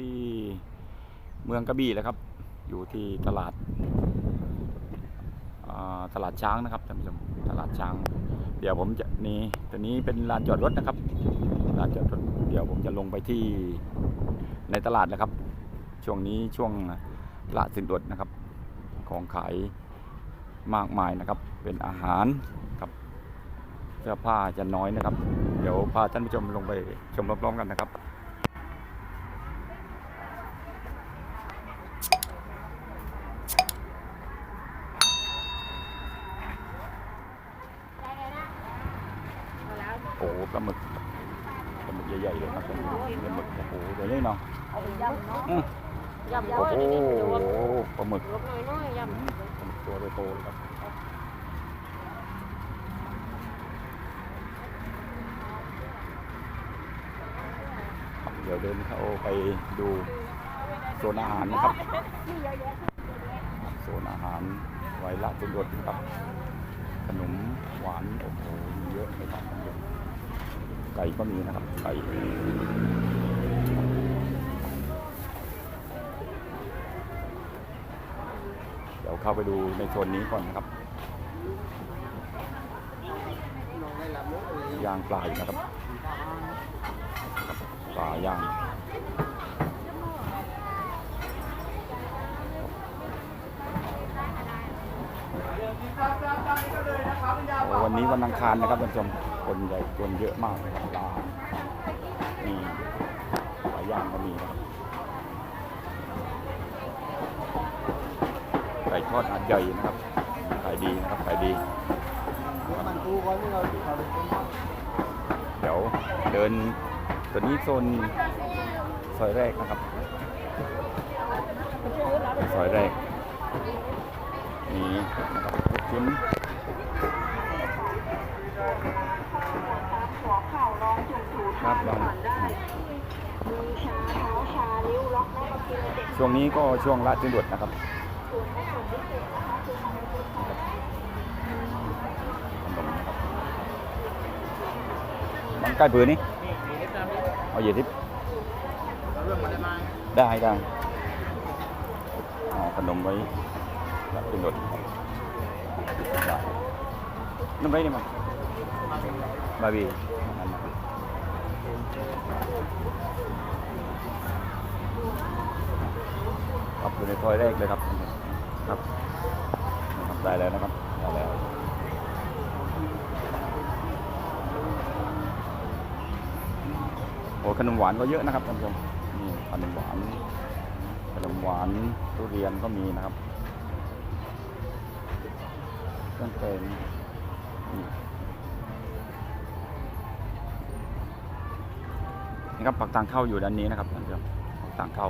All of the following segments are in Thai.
ที่เมืองกระบี่แล้วครับ อยู่ที่ตลาดตลาดช้างนะครับท่านผู้ชมตลาดช้าง เดี๋ยวผมจะนี่ตัวนี้เป็นลานจอดรถนะครับลานจอดรถเดี๋ยวผมจะลงไปที่ในตลาดนะครับ ช่วงนี้ช่วงตลาดสินอดนะครับ ของขายมากมายนะครับ เป็นอาหารครับเสื้อผ้าจะน้อยนะครับ เดี๋ยวพาท่านผู้ชมลงไปชมพร้อมๆกันนะครับ โอ้โหปลาหมึกปลาหมึก ใหญ่ๆเลยครับปลาหมึกโอ้โหตัวนี้เนาะเอาไปยำเนาะอืมยำโอ้เยอะโหนิดนึงรวมปลาหมึกรวมน้อยๆยอืมปลาหมึกตัวโตๆเลยครับครับเดี๋ยวเดินเข้าไปดูโซนอาหารนะครับโซนอาหารไว้ละจนหยดนะครับ ขนมหวานโอ้โหมีเยอะเลยครับ ไก่ก็มีนะครับ ไก่เดี๋ยวเข้าไปดูในโซนนี้ก่อนนะครับย่างปลาอยู่นะครับปลาย่างวันนี้วันอังคารนะครับท่านผู้ชม คนใหญ่คนเยอะมากเลยครับปลามีปลาย่างก็มีนะครับไก่ทอดหาดใหญ่นะครับขายดีนะครับขายดีเดี๋ยวเดินตัวนี้โซนซอยแรกนะครับซอยแรกนี่นะครับชิ้น ครัทาบนลองก่อนได้มือชาเท้าชานิ้วล็อกได้ก็กินเด็กช่วงนี้ก็ช่วงละจินดวดนะครับส่วนผสมพิเศษนะคะคือทำให้ลูกค้าขนมนะครับมันใกล้ปืนนี่นี่มีนิดนึงเอาเหยียดทิพเราเรื่องมันได้มาได้ได้เอาขนมไว้ละจินดวดครับได้น้ำไรนี่มั้ง บาร์บีครับอยู่ในซอยแรกเลยครับครับนะครับได้แล้วนะครับได้แล้วโอ้ขนมหวานก็เยอะนะครับท่านผู้ชมนี่ขนมหวานขนมหวานทุเรียนก็มีนะครับเครื่องเต็ม นี่นี่ครับปักทางเข้าอยู่ด้านนี้นะครับท่านผู้ชมปักทางเข้า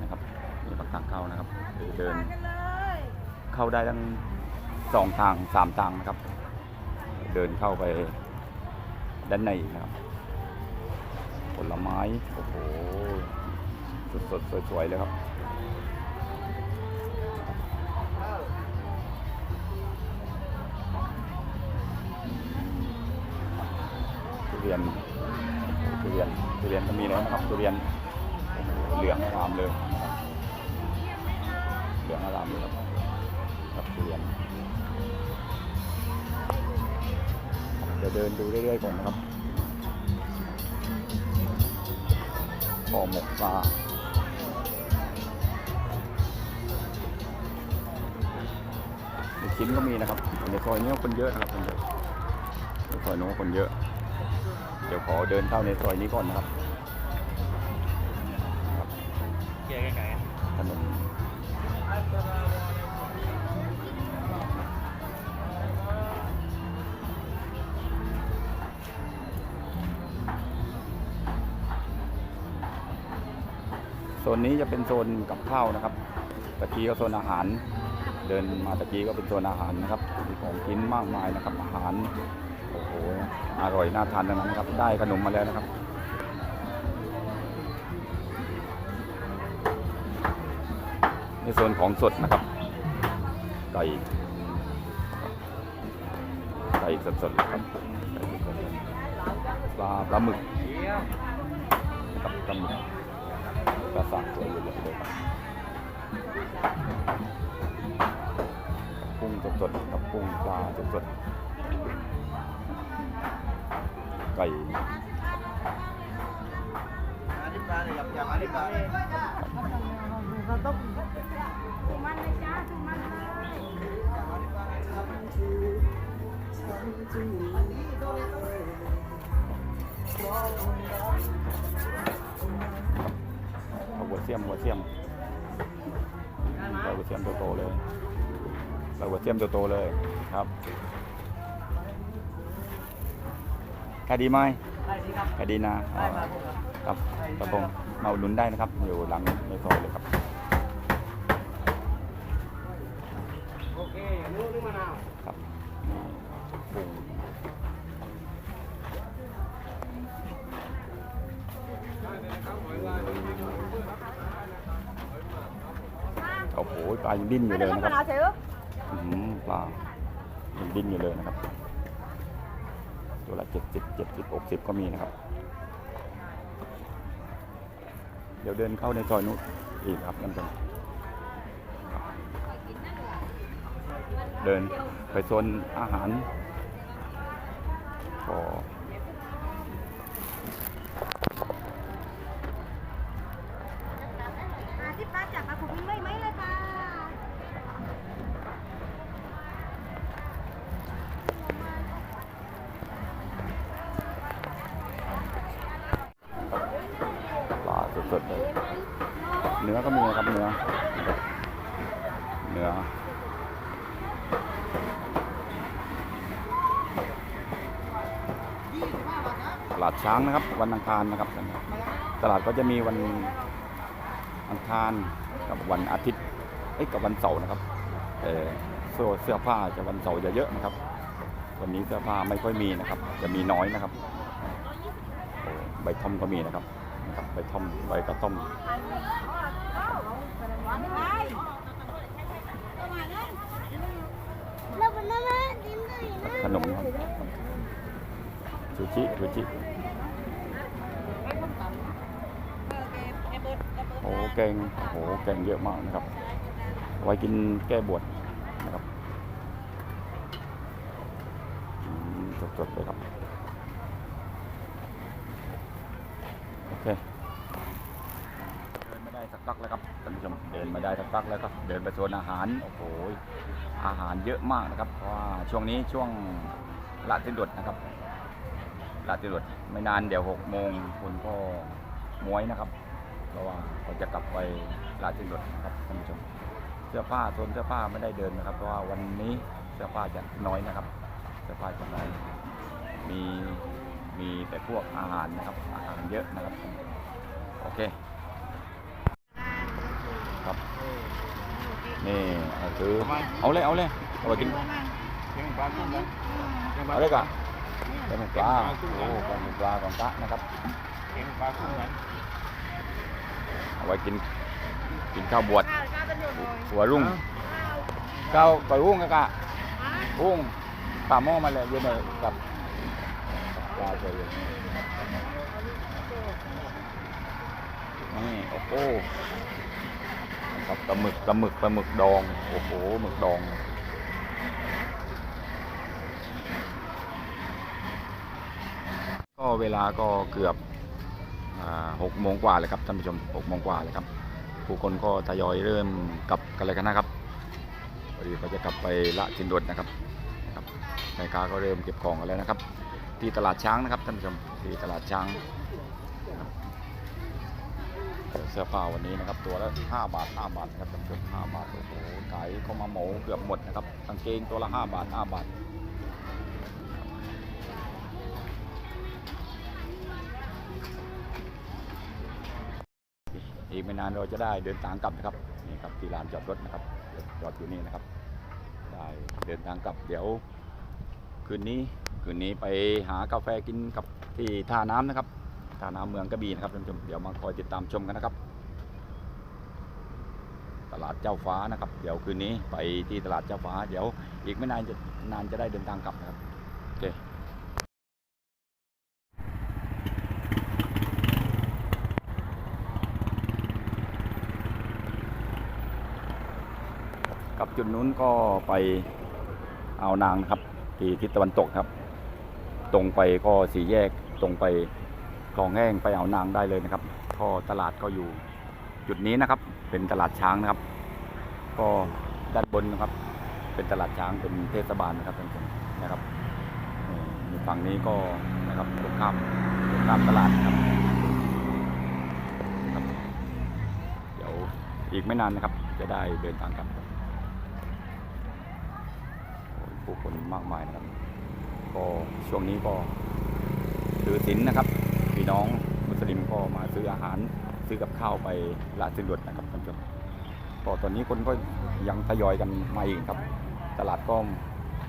นะครับนี่ปักทางเข้านะครับเดิน เข้าได้ทั้งสองทางสามทางนะครับ เดินเข้าไปด้านในนะครับ ผลไม้โอ้โหสดๆสวยๆเลยครับทุเรียน ทุเรียนทุเรียนก็มีแล้วนะครับทุเรียนเหลืองอารามเลยเหลืองอารามเลยครับครับทุเรียนเดี๋ยวเดินดูเรื่อยๆก่อนนะครับห่อหมกปลาชิ้นก็มีนะครับในซอยนี้คนเยอะนะครับคนเยอะในซอยโน้นคนเยอะ เดี๋ยวขอเดินเข้าในซอยนี้ก่อนนะครับครับเกี่ยไกลถนนโซนนี้จะเป็นโซนกับข้าวนะครับตะกี้ก็โซนอาหาร เดินมาตะกี้ก็เป็นโซนอาหารนะครับมีของกินมากมายนะครับอาหาร อ้โหอร่อยน่าทานทั้งนั้นครับ ได้ขนมมาแล้วนะครับ ในโซนของสดนะครับ ไก่ ไก่สดๆครับปลาปลาหมึกๆเยี่ยมนะครับปลาหมึกกระสังตัวใหญ่ๆเลยครับกุ้งสดๆกับกุ้งปลาสดๆ ไก่เอากอยากอันนี้ปเสียมเอาหัวเสียมหัวเสียมเราหัวเสียมโตๆเลยเราหัวเสียมโตๆเลยครับ ขายดีไหมได้สิครับขายดีนะได้อ่าครับผมครับครับกระพงมาอุดหนุนได้นะครับ อยู่หลังไม่พอเลยครับโอเคนู้นนี่มะนาวครับนี่กุ้งโอ้โหปลายังดิ้นอยู่เลยนะครับอื้อหือปลายังดิ้นอยู่เลยนะครับ ตัวละเจ็ดสิบเจ็ดสิบหกสิบก็มีนะครับ เดี๋ยวเดินเข้าในซอยนู้นอีกครับนั่นเป็นเดินไปโซนอาหารก็ อ่าที่ป้าจับมาผมมีไม่ไหมเลยค่ะ ปลาสดๆเลยเนื้อก็มีนะครับเนื้อเนื้อตลาด ช้างนะครับ วันอังคารนะครับ ตลาดก็จะมีวันอังคารกับวันอาทิตย์ไอ้กับวันเสาร์นะครับแต่เสื้อเสื้อผ้าจะวันเสาร์จะเยอะนะครับ วันนี้เสื้อผ้าไม่ค่อยมีนะครับ จะมีน้อยนะครับใบท่อมก็มีนะครับนะครับใบท่อมใบกระท่อม แล้วมันน่าดิ้นเลยนะ ขนมครับ ซูชิซูชิโอ้แกงโอ้แกงเยอะมากนะครับ ไว้กินแก้บวชนะครับอืมสดๆเลยครับ โอเค เดินไม่ได้สักพักแล้วครับท่านผู้ชมเดินไม่ได้สักพักแล้วครับ เดินไปโซนอาหาร โอ้โห อาหารเยอะมากนะครับ เพราะว่าช่วงนี้ช่วงละติดดนะครับ ละติดดไม่นานเดี๋ยวหกโมงคุณก็ม้วยนะครับ เพราะว่าเราจะกลับไปลาดจินดดนะครับท่านผู้ชม เสื้อผ้าโซนเสื้อผ้าไม่ได้เดินนะครับ เพราะว่าวันนี้เสื้อผ้าจะน้อยนะครับ เสื้อผ้าจะน้อยมีมีแต่พวกอาหารนะครับ อาหารเยอะนะครับ โอเค ครับนี่เอาซื้อเอาเลยเอาเลยเอาไปกินเชียงปลากุ้งนะเชียง ปลาเอาเลยก่อนเป็นปลาโอ้เป็นปลาของกะนะครับเชียงปลากุ้งนะเอาไว้กินกินข้าวบวชข้าวข้าวเป็นอยู่หน่อยหัวรุ่งข้าวก่อยรุ่งกะกะรุ่งป่าหม้อมาเลยเย็นเลยกับปลาเลยนี่โอ้โหกับปลาหมึกปลาหมึกปลาหมึกดองโอ้โหหมึกดอง ก็เวลาก็เกือบหกโมงกว่าเลยครับท่านผู้ชมหกโมงกว่าเลยครับ ผู้คนก็ทยอยเริ่มกลับกันเลยกันนะครับพอดีเขาจะกลับไปละจินดดนะครับนะครับแม่ค้าก็เริ่มเก็บของกันแล้วนะครับ ที่ตลาดช้างนะครับท่านผู้ชมที่ตลาดช้างเสื้อผ้าวันนี้นะครับตัวละ5บาท5บาทนะครับท่านผู้ชม5บาทโอ้โหขายเข้ามาหมาเกือบหมดนะครับกางเกงตัวละ5บาท5บาท ไม่นานเราจะได้เดินทางกลับนะครับนี่ครับที่ลานจอดรถนะครับจอดอยู่นี่นะครับ ได้เดินทางกลับเดี๋ยว คืนนี้คืนนี้ไปหากาแฟกินกับที่ท่าน้ำนะครับท่าน้ำเมืองกระบี่นะครับท่านผู้ชมเดี๋ยวมาคอยติดตามชมกันนะครับ ตลาดเจ้าฟ้านะครับ เดี๋ยวคืนนี้ไปที่ตลาดเจ้าฟ้า เดี๋ยวอีกไม่นานจะนานจะได้เดินทางกลับนะครับโอเค กับ จุดนู้นก็ไปเอานางครับ ที่ทิศตะวันตกครับ ตรงไปก็สี่แยกตรงไปคลองแห้งไปเอานางได้เลยนะครับ ก็ตลาดก็อยู่จุดนี้นะครับ เป็นตลาดช้างนะครับ ก็ด้านบนนะครับ เป็นตลาดช้างเป็นเทศบาลนะครับท่านผู้ชมนะครับอยู่ฝั่งนี้ก็นะครับตรงข้ามตรงข้ามตลาดนะครับเดี๋ยวอีกไม่นานนะครับ จะได้เดินทางกลับ ผู้คนมากมายนะครับ ก็ช่วงนี้ก็ถือศีลนะครับพี่น้องมุสลิมก็มาซื้ออาหารซื้อกับข้าวไปละสินรวดนะครับท่านผู้ชมก็ตอนนี้คนก็ยังทยอยกันมาอีกครับ ตลาดก็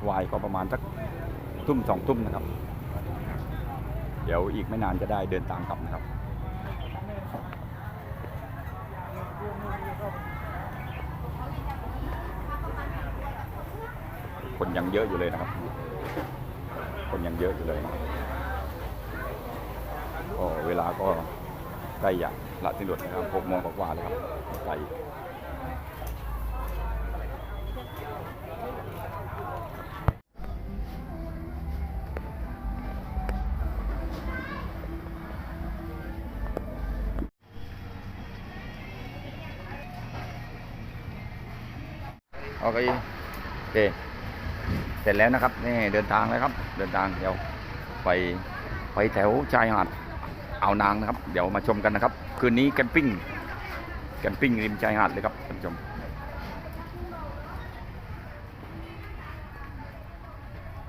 วายก็ประมาณสักทุ่มสองทุ่มนะครับ เดี๋ยวอีกไม่นานจะได้เดินทางกลับนะครับ คนยังเยอะอยู่เลยนะครับ คนยังเยอะอยู่เลยนะก็เวลาก็ใกล้อย่างละสิ้นหลดนะครับหกโมงกว่าแล้วครับไกลโอเคโอเค ร็จแล้วนะครับนี่เดินทางแล้วครับ เดินทางเดี๋ยวไปไปแถวชายหาดเอานางนะครับ เดี๋ยวมาชมกันนะครับ คืนนี้แคมปิ้งแคมปิ้งริมชายหาดเลยครับท่านผู้ชม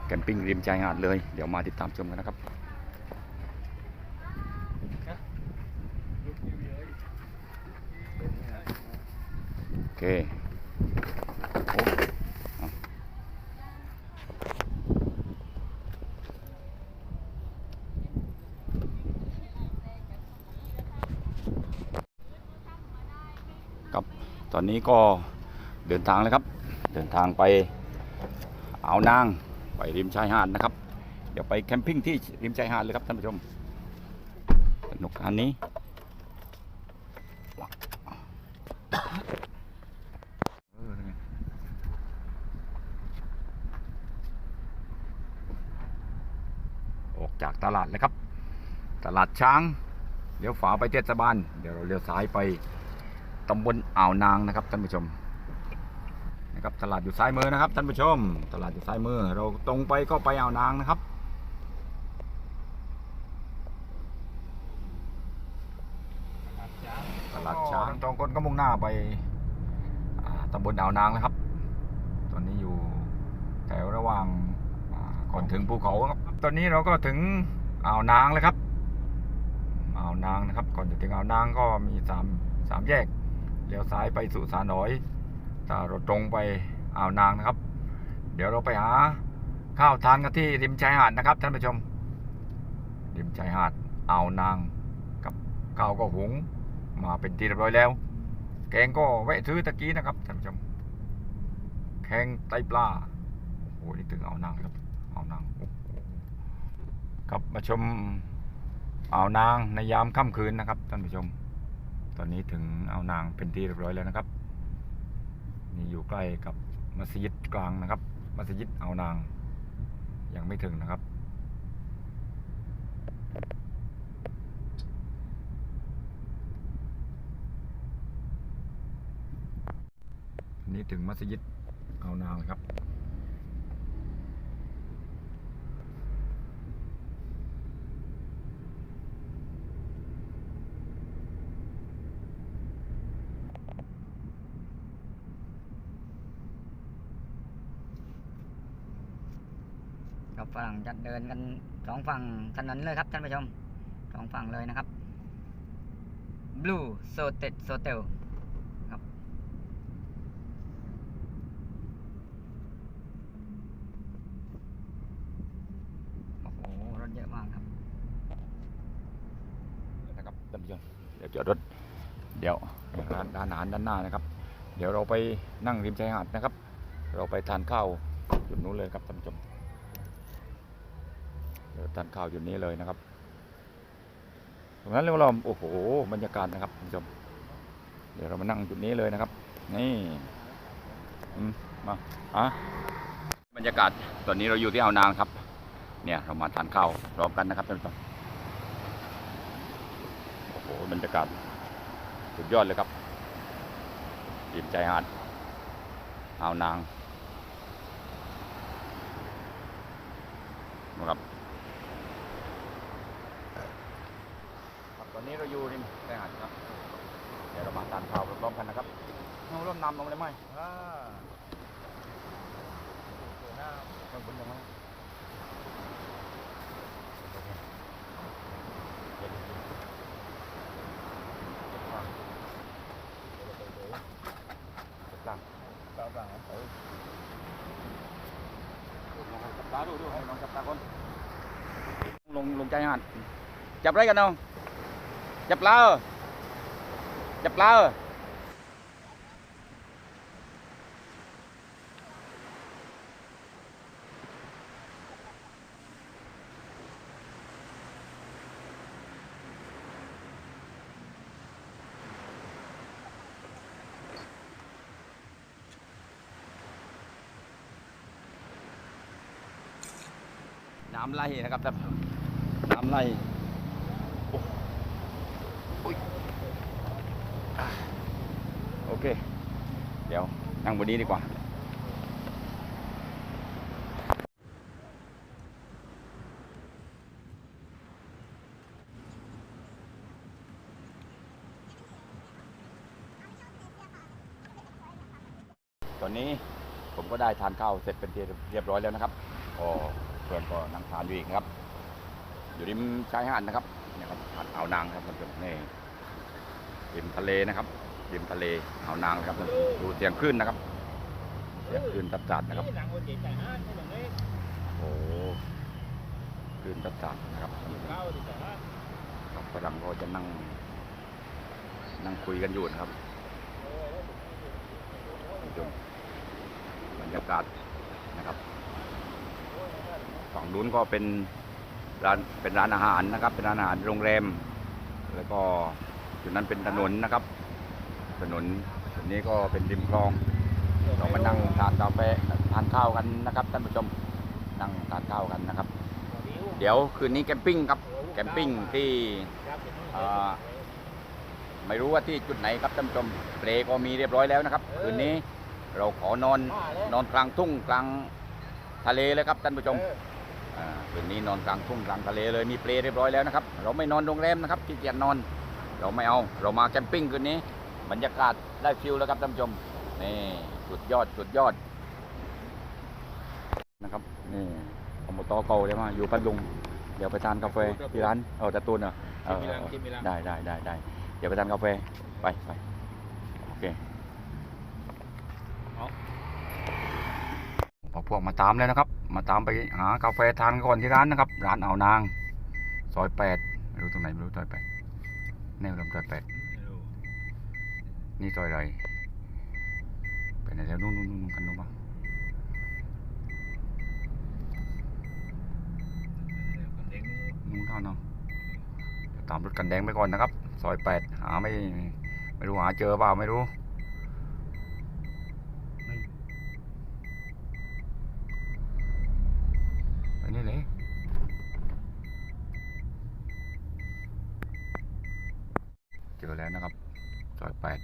แคมปิ้งริมชายหาดเลย เดี๋ยวมาติดตามชมกันนะครับโอเคโอ้ ครับตอ นี้ก็เดินทางแล้วครับ เดินทางไปอ่าวนางไปริมชายหาดนะครับ เดี๋ยวไปแคมปิ้งที่ริมชายหาดเลยครับท่านผู้ชมสนุกอันนี้ออกจากตลาดเลยครับ ตลาดช้างเลี้ยวฝาไปเทศบาล เดี๋ยวเราเลี้ยวซ้ายไป ตำบลอ่าวนางนะครับท่านผู้ชมนะครับตลาดอยู่ซ้ายมือนะครับท่านผู้ชม ตลาดอยู่ซ้ายมือ เราตรงไปก็ไปอ่าวนางนะครับตลาดช้างตรงคนก็มุ่งหน้าไปอ่าตำบลอ่าวนางนะครับ ตอนนี้อยู่แถวระหว่างอ่าก่อนถึงภูเขาครับ ตอนนี้เราก็ถึงอ่าวนางแล้วครับอ่าวนางนะครับ ก่อนจะถึงอ่าวนางก็มีสามสามแยก เลี้ยวซ้ายไปสุสานน้อยถ้าเราตรงไปอ่าวนางนะครับ เดี๋ยวเราไปหาข้าวทานกันที่ริมชายหาดนะครับท่านผู้ชม ริมชายหาดอ่าวนางกับข้าวก็หุงมาเป็นที่เรียบร้อยแล้ว แกงก็แวะซื้อตะกี้นะครับท่านผู้ชมแกงไตปลาโอ้โหนี่ถึงอ่าวนางครับอ่าวนางครับมาชมอ่าวนางในยามค่ำคืนนะครับท่านผู้ชม ตอนนี้ถึงอ่านางเป็นที่เรียบร้อยแล้วนะครับ นี่อยู่ใกล้กับมัสยิดกลางนะครับ มัสยิดอ่านาง ยังไม่ถึงนะครับนนี้ถึงมัสยิดอ่านางแล้วครับ ฝั่งจะเดินกันสองฝั่งถนนเลยครับท่านผู้ชมสองฝั่งเลยนะครับ Blue s o t e s o t e l ครับ โอ้โห รถเยอะมากครับนะครับท่านผู้ชมเดี๋ยวจอดรถ เดี๋ยวร้านร้านอาหารด้านหน้านะครับ เดี๋ยวเราไปนั่งริมชายหาดนะครับ เราไปทานข้าวจุดนู้นเลยครับท่านผู้ชม ทานข้าวจุดนี้เลยนะครับ ตรงนั้นเรียกว่าเราโอ้โหบรรยากาศนะครับท่านผู้ชมเดี๋ยวเรามานั่งจุดนี้เลยนะครับ นี่มมาอะบรรยากาศตอนนี้เราอยู่ที่อ่าวนางครับ เนี่ยเรามาทานข้าวพร้อมกันนะครับท่านผู้ชมโอ้โหบรรยากาศสุดยอดเลยครับอิ่มใจหาดอ่าวนางนะครับครับตอนนี้เราอยู่ริมชายหาดครับ เรามาทานข้าวพร้อมกันนะครับเอาเริ่มนำลงเลยไหมอ่าต้องคุณยังไงจับต่อฝั่งนะจับตาดูดูให้น้องจับตาคนลงลงใจหันจับไรกันน้องจับปลาเออ จับปล่าน้ำไหลนะครับท่านน้ำไหลโอ้โอ้ยอะโอเค เดี๋ยว นั่งบนนี้ดีกว่า ตอนนี้ผมก็ได้ทานข้าวเสร็จเป็นที่เรียบร้อยแล้วนะครับก็เพื่อนก็นั่งทานอยู่อีกนะครับ อยู่ริมชายหาดนะครับเนี่ยครับหาดอ่าวนางครับท่านผู้ชมนี่ริมทะเลนะครับ ริมทะเลอ่าวนางนะครับดูเสียงคลื่นนะครับ เสียงคลื่นตัดจัดนะครับหลังคนเจ๋งใจห้าคนหนึ่งเลยโอ้คลื่นตัดจัดนะครับท่านผู้ชมเก้าดีใจห้าครับฝรั่งก็จะนั่ง นั่งคุยกันอยู่นะครับท่านผู้ชมบรรยากาศนะครับฝั่งนู้นก็เป็นร้านเป็นร้านอาหารนะครับ เป็นร้านอาหารโรงแรม แล้วก็จุดนั้นเป็นถนนนะครับ ถนนจุดนี้ก็เป็นริมคลอง เรามานั่งทานกาแฟทานข้าวกันนะครับท่านผู้ชมนั่งทานข้าวกันนะครับ เดี๋ยวคืนนี้แคมปิ้งครับแคมปิ้งที่ไม่รู้ว่าที่จุดไหนครับท่านผู้ชมเปลก็มีเรียบร้อยแล้วนะครับ คืนนี้เราขอนอนนอนกลางทุ่งกลางทะเลเลยครับท่านผู้ชมคืนนี้นอนกลางทุ่งกลางทะเลเลยมีเปลเรียบร้อยแล้วนะครับ เราไม่นอนโรงแรมนะครับที่เกียจนอน เราไม่เอา เรามาแคมปิ้งคืนนี้ บรรยากาศได้ฟิลแล้วครับท่านผู้ชมนี่สุดยอดสุดยอด นะครับนี่อบตเก่าเลยมาอยู่พัทลุงเดี๋ยวไปทานกาแฟที่ร้านเออตะตูนเหรอเออเออเออได้ได้ได้ได้เดี๋ยวไปทานกาแฟไปไปโอเคพอพวกมาตามแล้วนะครับ มาตามไปหากาแฟทานก่อนที่ร้านนะครับ ร้านอ่าวนาง ซอยแปดไม่รู้ตรงไหนไม่รู้ซอยแปดแน่ลำซอยแปด นี่ซอยอะไรไปไหนแล้วนู่นนู่นนู่นกันนู้นบ้างนู่นเท่านั้นเดี๋ยวตามรถกันแดงไปก่อนนะครับ ซอยแปดหาไม่ไม่รู้หาเจอเปล่าไม่รู้ไปนี่เลยเจอแล้วนะครับ ซอยแปด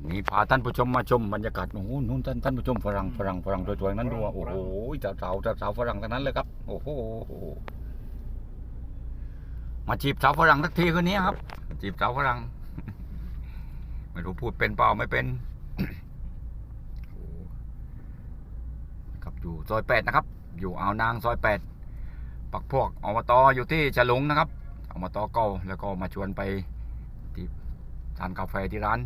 คื นนี้พาท่านผู้ชมมาชมบรรยากาศโอ้โหนู่นท่านท่านผู้ชมฝรั่งฝรั่งฝรั่งสวยๆนั้นดูอะโอ้โหสาวสาวสาวฝรั่งทั้งนั้นเลยครับ โอ้โหมาจีบสาวฝรั่งสักทีคืนนี้ครับ จีบสาวฝรั่งไม่รู้พูดเป็นเปล่าไม่เป็นครับอยู่ซอยแปดนะครับ อยู่อ่าวนางซอยแปดปักพวกอมตอยู่ที่ฉลุงนะครับอมตเก่าแล้วก็มาชวนไปที่ทานกาแฟที่ร้าน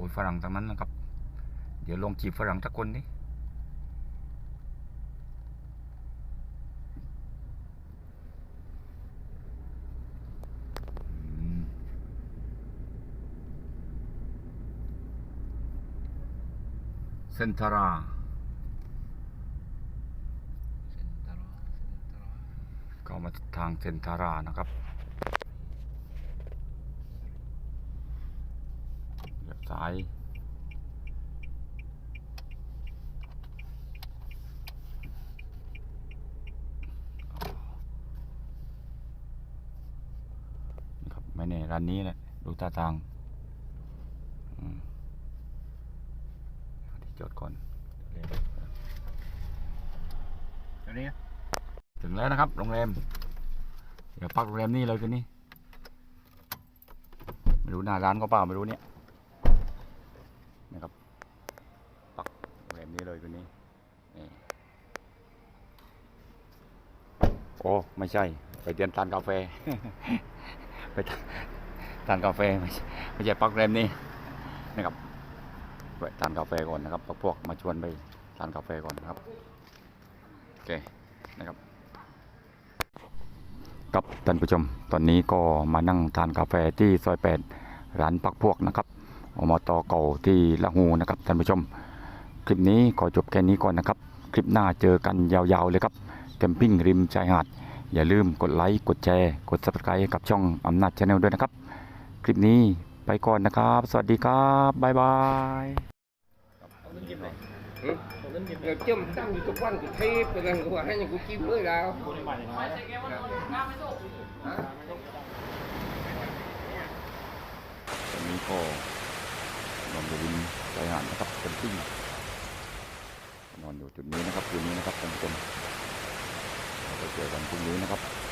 อ้ยฝรั่งทั้งนั้นนะครับ เดี๋ยวลองจีบฝรั่งสักคนดิอืมซนทาราก็มาทางเซนทารานะครับเลี้ยวซ้ายนี่ ครับไม่แน่ร้านนี้แหละ ดูท่าทางอืมเอาที่จอดก่อนอันนี้ถึงแล้วนะครับ โรงแรม เดี๋ยวพักโรงแรมนี่เลยคืนนี้ไม่รู้หน้าร้านก็เปล่าไม่รู้เนี่ยนะครับพักโรงแรมนี้เลยคืนนี้นี่ โอ้ไม่ใช่ ไปเตรียมทานกาแฟ ไปทานกาแฟไม่ใช่พักแรมนี้นะครับไปทานกาแฟก่อนนะครับพวกมาชวนไปทานกาแฟก่อนนะครับโอเคนะครับกับท่านผู้ชมตอนนี้ก็มานั่งทานกาแฟที่ซอยแปดร้านปักพวกนะครับอมตเก่าที่ละหูนะครับท่านผู้ชม คลิปนี้ขอจบแค่นี้ก่อนนะครับ คลิปหน้าเจอกันยาวๆเลยครับ แคมปิ้งริมชายหาด อย่าลืมกดไลค์ กดแชร์ กด subscribe ให้กับช่องอำนาจชาแนลด้วยนะครับ คลิปนี้ไปก่อนนะครับ สวัสดีครับ บ๊ายบายเดี๋ยวจิ้มตั้งอยู่ทุกวันกูเทปไปนั่นกูว่าให้ยังกูจิ้มเลยแล้วตอนนี้ก็นอนอยู่ริมชายหาดนะครับแคมปิ้งนอนอยู่จุดนี้นะครับคืนนี้นะครับท่านผู้ชมเรา ไปเจอกันพรุ่งนี้นะครับโอเคนะครับ